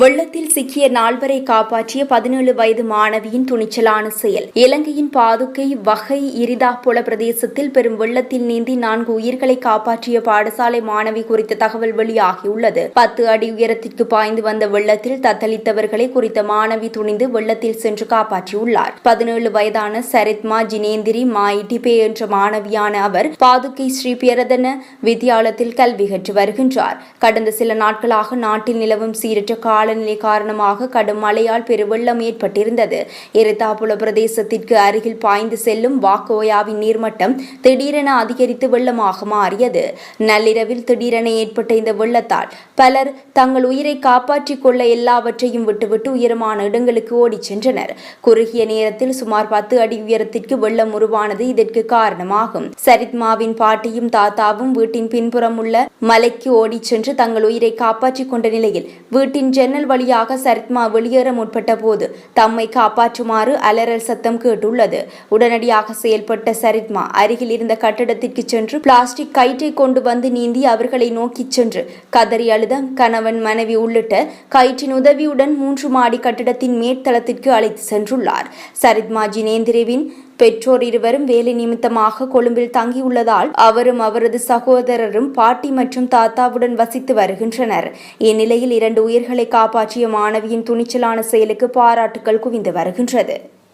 வெள்ளத்தில் சிக்கிய நால்வரை காப்பாற்றிய பதினேழு வயது மாணவியின் துணிச்சலான செயல். இலங்கையின் பாதுகை வகை இரிதாப்புல பிரதேசத்தில் பெரும் வெள்ளத்தில் நீந்தி நான்கு உயிர்களை காப்பாற்றிய பாடசாலை மாணவி குறித்த தகவல் வெளியாகியுள்ளது. பத்து அடி உயரத்திற்கு பாய்ந்து வந்த வெள்ளத்தில் தத்தளித்தவர்களை குறித்த மாணவி துணிந்து வெள்ளத்தில் சென்று காப்பாற்றியுள்ளார். பதினேழு வயதான சரித்மா ஜினேந்திரி மாயிட்டிபே என்ற மாணவியான அவர் பாதுகை ஸ்ரீ பிரதன வித்தியாலயத்தில் கல்வி கற்று வருகின்றார். கடந்த சில நாட்களாக நாட்டில் நிலவும் சீரற்ற காலநிலை காரணமாக கடும் மழையால் பெருவெள்ளம் ஏற்பட்டிருந்தது. எரிதாபுல பிரதேசத்திற்கு அருகில் பாய்ந்து செல்லும் வாக்கோயாவின் நீர்மட்டம் திடீரென அதிகரித்து வெள்ளமாக மாறியது. நள்ளிரவில் திடீரென ஏற்பட்ட இந்த வெள்ளத்தால் பலர் தங்கள் உயிரை காப்பாற்றிக் கொள்ள எல்லாவற்றையும் விட்டுவிட்டு உயரமான இடங்களுக்கு ஓடிச் சென்றனர். குறுகிய நேரத்தில் சுமார் பத்து அடி உயரத்திற்கு வெள்ளம் உருவானது இதற்கு காரணமாகும். சரித்மாவின் பாட்டியும் தாத்தாவும் வீட்டின் பின்புறம் உள்ள மலைக்கு ஓடிச் சென்று தங்கள் உயிரை காப்பாற்றிக் கொண்ட நிலையில் வீட்டின் ஜன்னல் வழியாக சரித்மா வெளியேற முற்பட்ட போது தம்மை காப்பாற்றுமாறு அலறல் சத்தம் கேட்டுள்ளது. உடனடியாக செயல்பட்ட சரித்மா அருகில் இருந்த கட்டடத்திற்கு சென்று பிளாஸ்டிக் கயிற்றை கொண்டு வந்து நீந்தி அவர்களை நோக்கிச் சென்று கதறி அழுத கணவன் மனைவி உள்ளிட்ட கயிற்றின் உதவியுடன் மூன்று மாடி கட்டிடத்தின் மேற்தளத்திற்கு அழைத்து சென்றுள்ளார். சரித்மா ஜினேந்திரவின் பெற்றோர் இருவரும் வேலை நிமித்தமாக கொழும்பில் தங்கியுள்ளதால் அவரும் அவரது சகோதரரும் பாட்டி மற்றும் தாத்தாவுடன் வசித்து வருகின்றனர். இந்நிலையில் இரண்டு உயிர்களை காப்பாற்றிய மாணவியின் துணிச்சலான செயலுக்கு பாராட்டுகள் குவிந்து வருகின்றது.